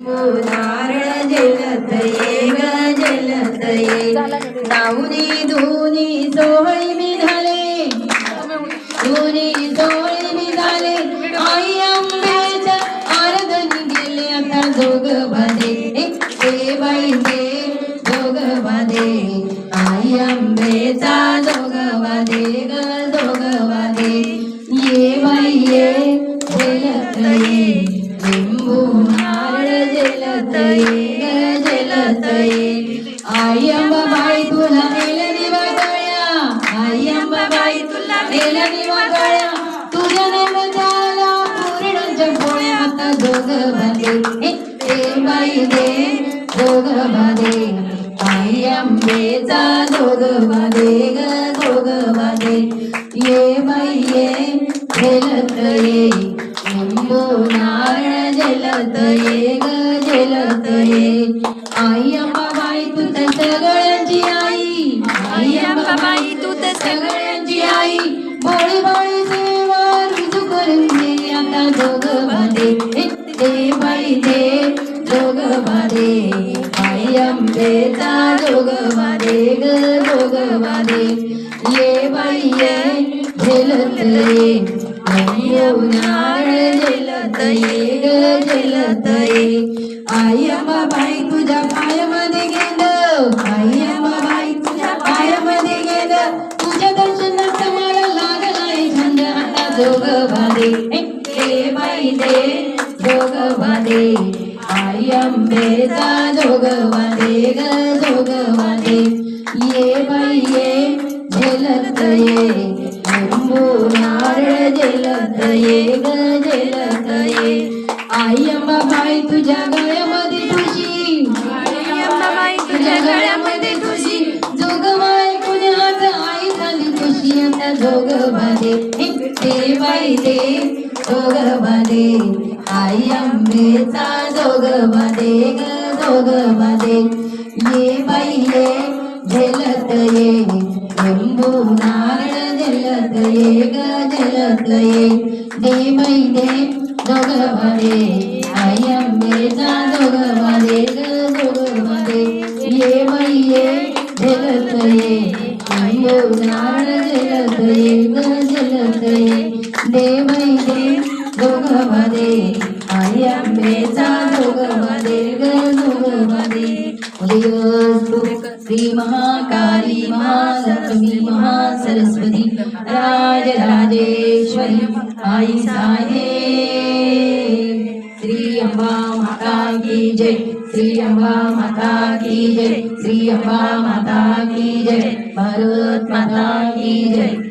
नारळ जलतये ग जलतये नाऊनी धुनी सोहळी मी झाले धुनी सोहळी मी झाले आई आंब्याच्या आरधनी गेले आता जोग बाधे ते बाई ते बाधे आई आंबेचा दोघ बाधे ग. जलत ये ग जलत ये आई अंबाबाई तुला नेलं दिवागळ्या आई अंबाबाई तुला नेलं दिवागळ्या तुझ्या नैवेद्याला पूर्णाच्या पोळ्या आता दोघ बाधे हे ते बाई दे दोघ बाधे आई अंबेचा दोघ बाधे ग दोघ बाधे ये बाई ये झेलत ये. लिंबू नारळ झेलत ये ग झेलत ये. आई अंबाबाई तू तर सगळ्यांची आई. आई अंबाबाई तू तर सगळ्यांची आई. भोळी भोळी सेवा रुजू करून दे आता जोग बाधे हे ते बाई दे जोग बाधे आई अंबेचा जोग बाधे ग जोग बाधे ये बाई ये झेलत ये. लिंबू नारळ जलत ये ग जलत ये आई अंबाबाई तुझ्या पायामध्ये गेलं. आई अंबाबाई तुझ्या पायामध्ये गेलं तुझ्या दर्शनात मला लागलाय छंद आता दोघ बाधे हे, बाई दे दोघ बाधे आई अंबेचा दोघ वादे ग दोघ बाधे ये बाई ये झेलत ये. आई अंबाबाई तुझ्या गळ्यामध्ये तुझी आई अंबाबाई तुझ्या गळ्यामध्ये तुझी जोगमाय कुणाच आई झाली तुझी आता जोग हे, ते बाई दे जोग बाधे आई अंबेचा जोग बाधे ग जोग बाधे ये बाई ये झेलत ये. लिंबू नारळ जलत ये. ग जलत ये. दे बाई दे दोघ बाधे आई अंबेचा दोघ बाधे ग दोघ बाधे ये बाई जलत ये लिंबू नारळ जलत ये ग जलत ये दे बाई दे दोघ आई अंबेचा दोघ बाधे ग दोघ उदयोस्तु श्री महाकाली महालक्ष्मी महासरस्वती राजराजेश्वरी आई साहे अंबा माता की जय श्री अंबा माता की जय श्री अंबा माता की जय भारत माता की जय।